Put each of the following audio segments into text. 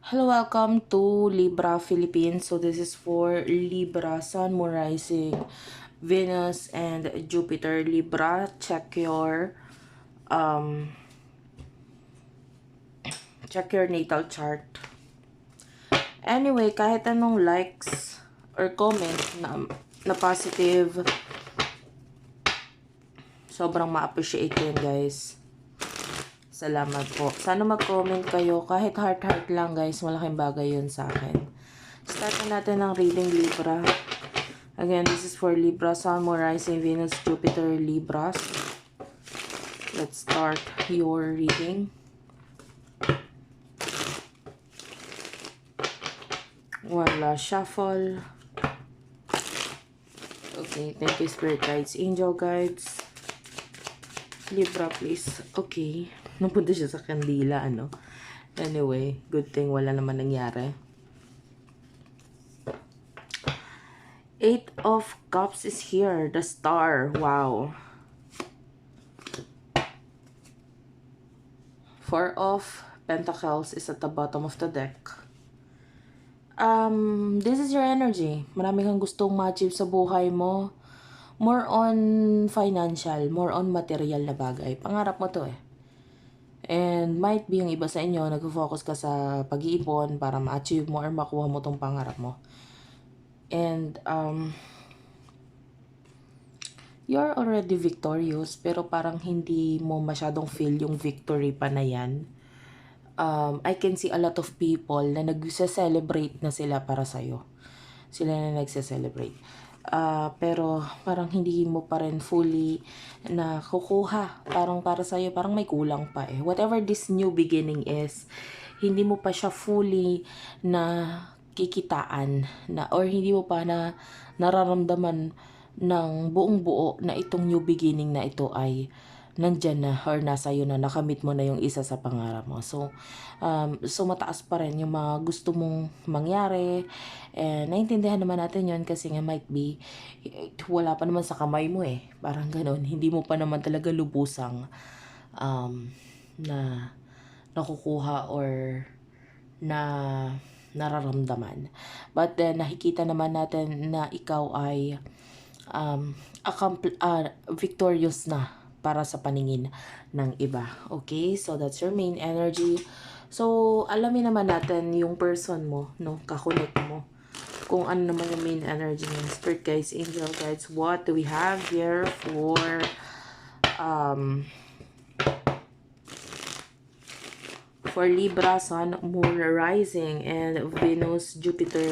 Hello, welcome to Libra Philippines. So this is for Libra, Sun, Moon Rising, Venus, and Jupiter. Libra, check your um check your natal chart. Anyway, kahit anong likes or comment na, na positive, sobrang ma-appreciate yun, guys. Salamat po. Sana mag-comment kayo. Kahit heart-heart lang guys, malaking bagay yun sa akin. Start na natin ang reading Libra. Again, this is for Libra, Sun, Moon, Rising, Venus, Jupiter, Libras. Let's start your reading. Last shuffle. Okay, thank you Spirit Guides, Angel Guides. Libra, please. Okay. Napunta siya sa kandila, ano. Anyway, good thing wala naman nangyari. Eight of Cups is here. The star. Wow. Four of Pentacles is at the bottom of the deck. Um, this is your energy. Marami kang gustong ma-achieve sa buhay mo. More on financial, more on material na bagay. Pangarap mo to eh. And might be yung iba sa inyo, nag-focus ka sa pag-iipon para ma-achieve mo or makuha mo tong pangarap mo. And, um, you're already victorious, pero parang hindi mo masyadong feel yung victory pa na yan. Um, I can see a lot of people na nag-celebrate na sila para sa'yo. Sila na nagse-celebrate. Uh, pero parang hindi mo pa rin fully na kukuha. Parang para sa'yo, parang may kulang pa eh. Whatever this new beginning is, hindi mo pa siya fully na kikitaan na or hindi mo pa na nararamdaman ng buong buo na itong new beginning na ito ay nandyan na or nasa iyo na nakamit mo na yung isa sa pangarap mo. So, um, so mataas pa rin yung mga gusto mong mangyari. And naintindihan naman natin yon kasi nga might be, wala pa naman sa kamay mo eh. Parang ganun. Hindi mo pa naman talaga lubusang um, na nakukuha or na nararamdaman. But then, nakikita naman natin na ikaw ay um, accompl- uh, victorious na para sa paningin ng iba. Okay? So, that's your main energy. So, alamin naman natin yung person mo, no? Kakunik mo. Kung ano naman yung main energy ng Spirit guys, Angel guides. What do we have here for um for Libra, Sun, Moon, Rising, and Venus, Jupiter,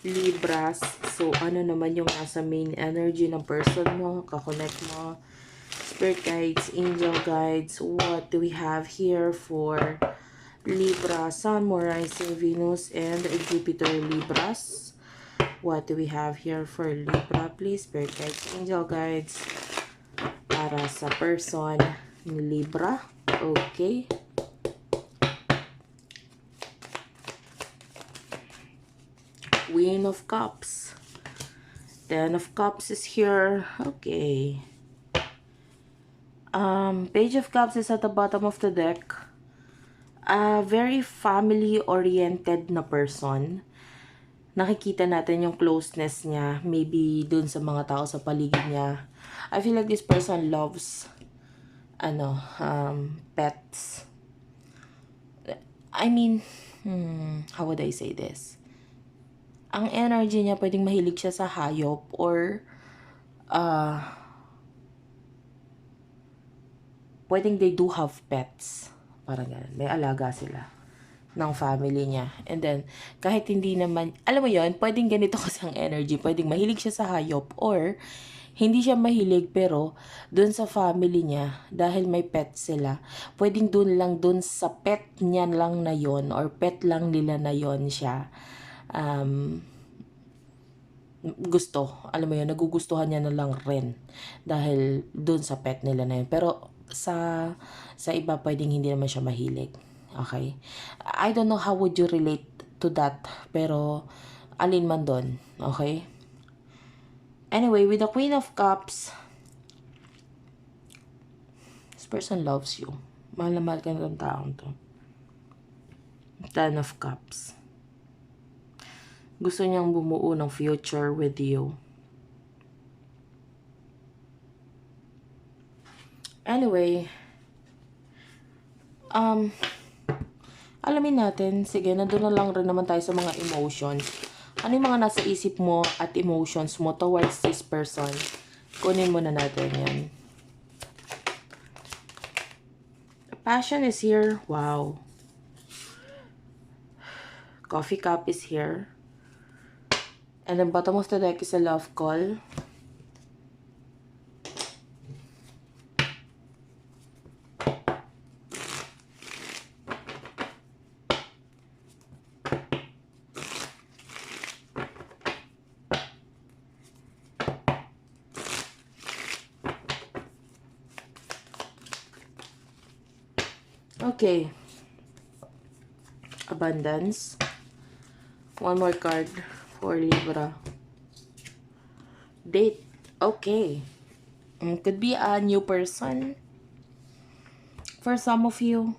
Libras. So, ano naman yung nasa main energy ng person mo, kakonect mo, spirit guides, angel guides. What do we have here for Libra, Sun, Moon, Rising, Venus, and Jupiter Libras? What do we have here for Libra? Please, spirit guides, angel guides para sa person Libra. Okay. Queen of Cups. Ten of Cups is here. Okay. Um, Page of Cups is at the bottom of the deck. A very family-oriented na person. Nakikita natin yung closeness niya. Maybe dun sa mga tao sa paligid niya. I feel like this person loves ano, um, pets. I mean, hmm, how would I say this? Ang energy niya, pwedeng mahilig siya sa hayop or uh, pwedeng they do have pets. Parang ganun. May alaga sila ng family niya. And then, kahit hindi naman, alam mo yon pwedeng ganito kasi ang energy. Pwedeng mahilig siya sa hayop or hindi siya mahilig pero dun sa family niya, dahil may pet sila, pwedeng dun lang dun sa pet niya lang na yon or pet lang nila na yon siya. Um, gusto, alam mo yun, nagugustuhan niya na lang rin dahil dun sa pet nila na yun. Pero sa sa iba pwedeng hindi naman siya mahilig. Okay? I don't know how would you relate to that, pero alin man doon. Okay? Anyway, with the Queen of Cups, this person loves you. Mahal na mahal ka ng taong to. Ten of Cups. Gusto niyang bumuo ng future with you. Anyway, um, alamin natin, sige, nandun na lang rin naman tayo sa mga emotions. Ano yung mga nasa isip mo at emotions mo towards this person? Kunin muna natin yan. Passion is here. Wow. Coffee cup is here. And then bottom of the deck is a love call. Okay. Abundance. One more card for Libra. Date. Okay. Mm, Could be a new person. For some of you.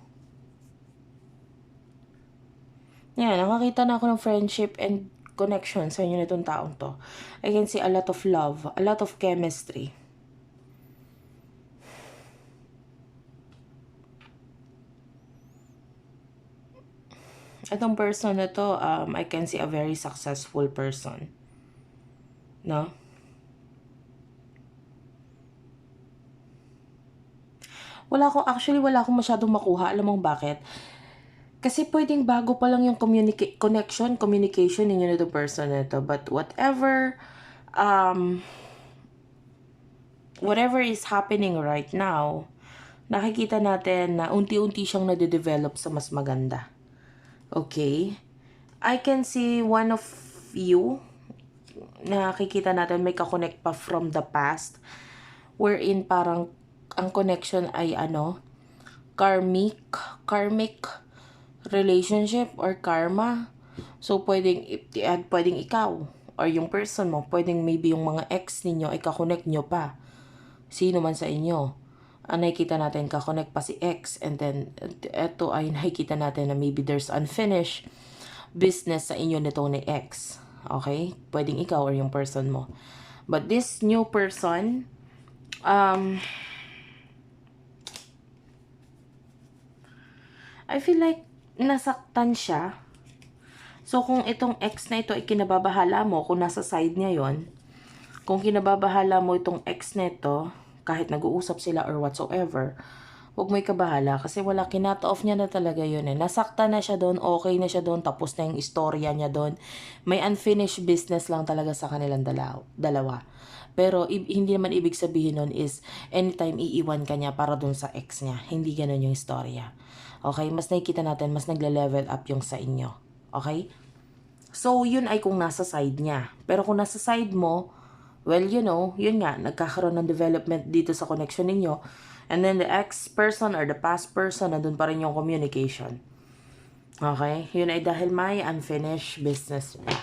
Yan, nakakita na ako ng friendship and connection sa inyo nitong taong to. I can see a lot of love, a lot of chemistry. Itong person na to, um, I can see a very successful person. No? Wala ko, actually wala akong masyadong makuha. Alam mo bakit? Kasi pwedeng bago pa lang yung communica- connection, communication ninyo na person na to. But whatever, um, whatever is happening right now, nakikita natin na unti-unti siyang nade-develop sa mas maganda. Okay? I can see one of you, nakikita natin may kakonect pa from the past, wherein parang ang connection ay ano, karmic, karmic relationship or karma. So, pwedeng, pwedeng ikaw or yung person mo, pwedeng maybe yung mga ex ninyo ay kakonect nyo pa. Sino man sa inyo. Ang nakikita natin, kakonect pa si ex. And then, eto ay nakikita natin na maybe there's unfinished business sa inyo nito ni ex. Okay? Pwedeng ikaw or yung person mo. But this new person, um, I feel like nasaktan siya. So, kung itong ex na ito ay kinababahala mo, kung nasa side niya yon kung kinababahala mo itong ex na ito, kahit nag-uusap sila or whatsoever, huwag mo ikabahala kasi wala kinat off niya na talaga yun eh. Nasakta na siya doon, okay na siya doon, tapos na yung istorya niya doon. May unfinished business lang talaga sa kanilang dalaw, dalawa. Pero hindi naman ibig sabihin nun is anytime iiwan ka niya para doon sa ex niya. Hindi ganun yung istorya. Okay? Mas nakikita natin, mas nagle-level up yung sa inyo. Okay? So, yun ay kung nasa side niya. Pero kung nasa side mo, well, you know, yun nga, nagkakaroon ng development dito sa connection ninyo. And then the ex person or the past person, nandun pa rin yung communication. Okay? Yun ay dahil may unfinished business pa.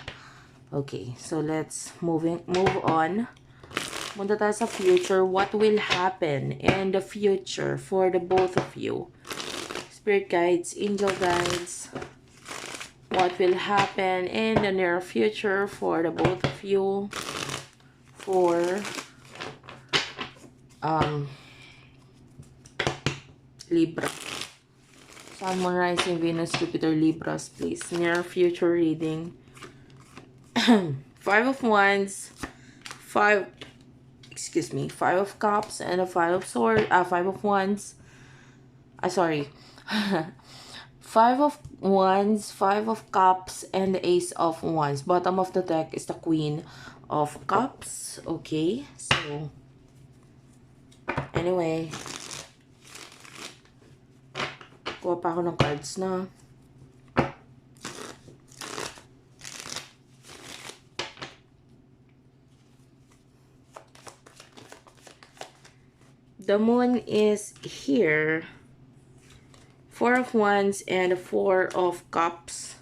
Okay, so let's moving move on. Punta tayo sa future. What will happen in the future for the both of you? Spirit guides, angel guides. What will happen in the near future for the both of you? For um Libra. Sun, Moon, Rising, Venus, Jupiter, Libras, please. Near future reading. five of Wands, five, excuse me, five of Cups, and a five of Swords, uh, five of Wands. Ah, sorry. five of Wands, five of Cups, and the Ace of Wands. Bottom of the deck is the Queen of Cups. Okay, so, anyway, kuha pa ako ng cards na. The moon is here. Four of Wands and Four of Cups.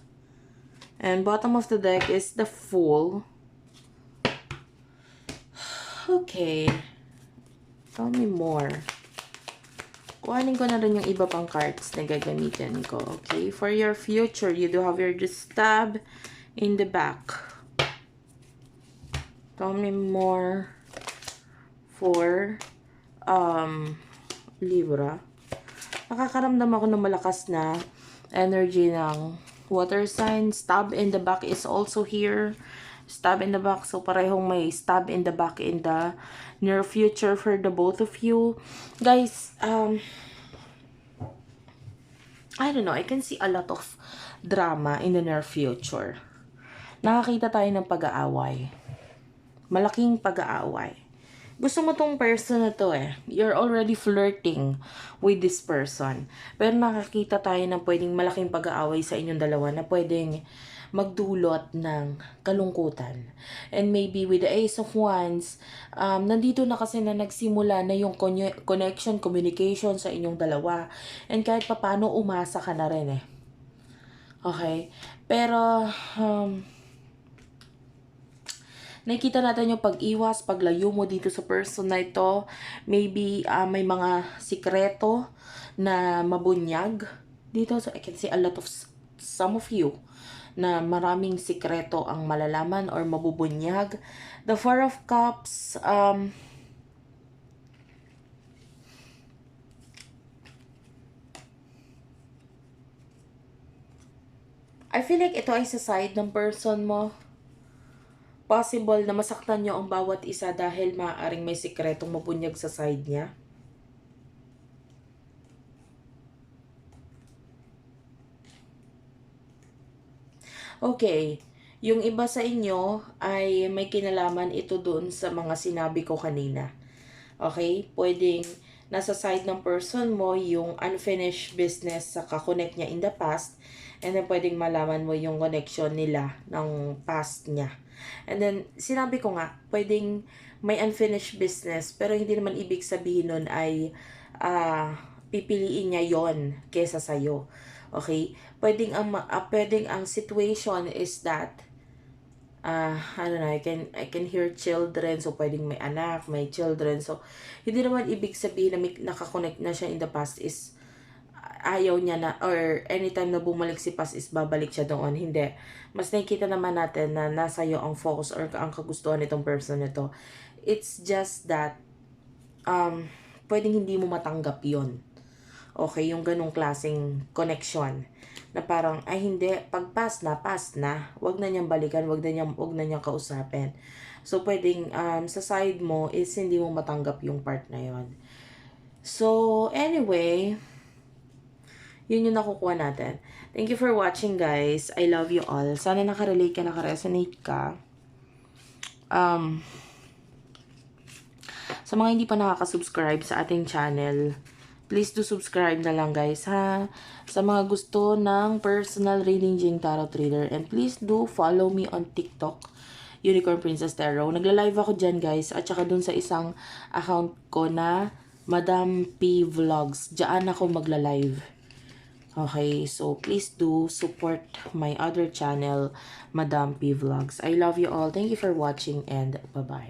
And bottom of the deck is the Fool. Okay. Tell me more. Kuhanin ko na rin yung iba pang cards na gagamitin ko. Okay? For your future, you do have your stab in the back. Tell me more for um, Libra. Nakakaramdam ako ng malakas na energy ng water sign. Stab in the back is also here. Stab in the back. So, parehong may stab in the back in the near future for the both of you. Guys, um, I don't know. I can see a lot of drama in the near future. Nakakita tayo ng pag-aaway. Malaking pag-aaway. Gusto mo tong person na to eh. You're already flirting with this person. Pero nakakita tayo ng pwedeng malaking pag-aaway sa inyong dalawa na pwedeng magdulot ng kalungkutan. And maybe with the Ace of Wands, um, nandito na kasi na nagsimula na yung conne- connection, communication sa inyong dalawa. And kahit papano, umasa ka na rin eh. Okay? Pero, um, nakikita natin yung pag-iwas, paglayo mo dito sa person na ito. Maybe uh, may mga sikreto na mabunyag dito. So, I can see a lot of some of you na maraming sikreto ang malalaman or mabubunyag. The Four of Cups, um, I feel like ito ay sa side ng person mo. Possible na masaktan nyo ang bawat isa dahil maaaring may sikretong mabunyag sa side niya. Okay. Yung iba sa inyo ay may kinalaman ito doon sa mga sinabi ko kanina. Okay? Pwedeng nasa side ng person mo yung unfinished business sa kakonect niya in the past and then pwedeng malaman mo yung connection nila ng past niya. And then, sinabi ko nga, pwedeng may unfinished business pero hindi naman ibig sabihin nun ay ah pipiliin niya yon kesa sa'yo. Okay? Pwedeng ang, ah, pwedeng ang situation is that ah I don't know, I can, I can hear children, so pwedeng may anak, may children, so hindi naman ibig sabihin na may nakakonect na siya in the past is ayaw niya na, or anytime na bumalik si past is babalik siya doon, hindi. Mas nakikita naman natin na nasa iyo ang focus or ang kagustuhan nitong person nito. It's just that, um, pwedeng hindi mo matanggap yon Okay, yung ganong klaseng connection na parang ay hindi pag pass na pass na. Wag na niyang balikan wag na niyang wag na niyang kausapin. So pwedeng um, sa side mo is hindi mo matanggap yung part na yon so anyway yun yung nakukuha natin. Thank you for watching guys. I love you all. Sana nakarelate ka nakaresonate ka. Um sa mga hindi pa nakaka-subscribe sa ating channel please do subscribe na lang guys ha? Sa mga gusto ng personal reading Jing Tarot Reader and please do follow me on TikTok Unicorn Princess Tarot. Nagla-live ako dyan guys at saka dun sa isang account ko na Madam P Vlogs. Dyan ako magla-live. Okay so please do support my other channel Madam P Vlogs. I love you all. Thank you for watching and bye bye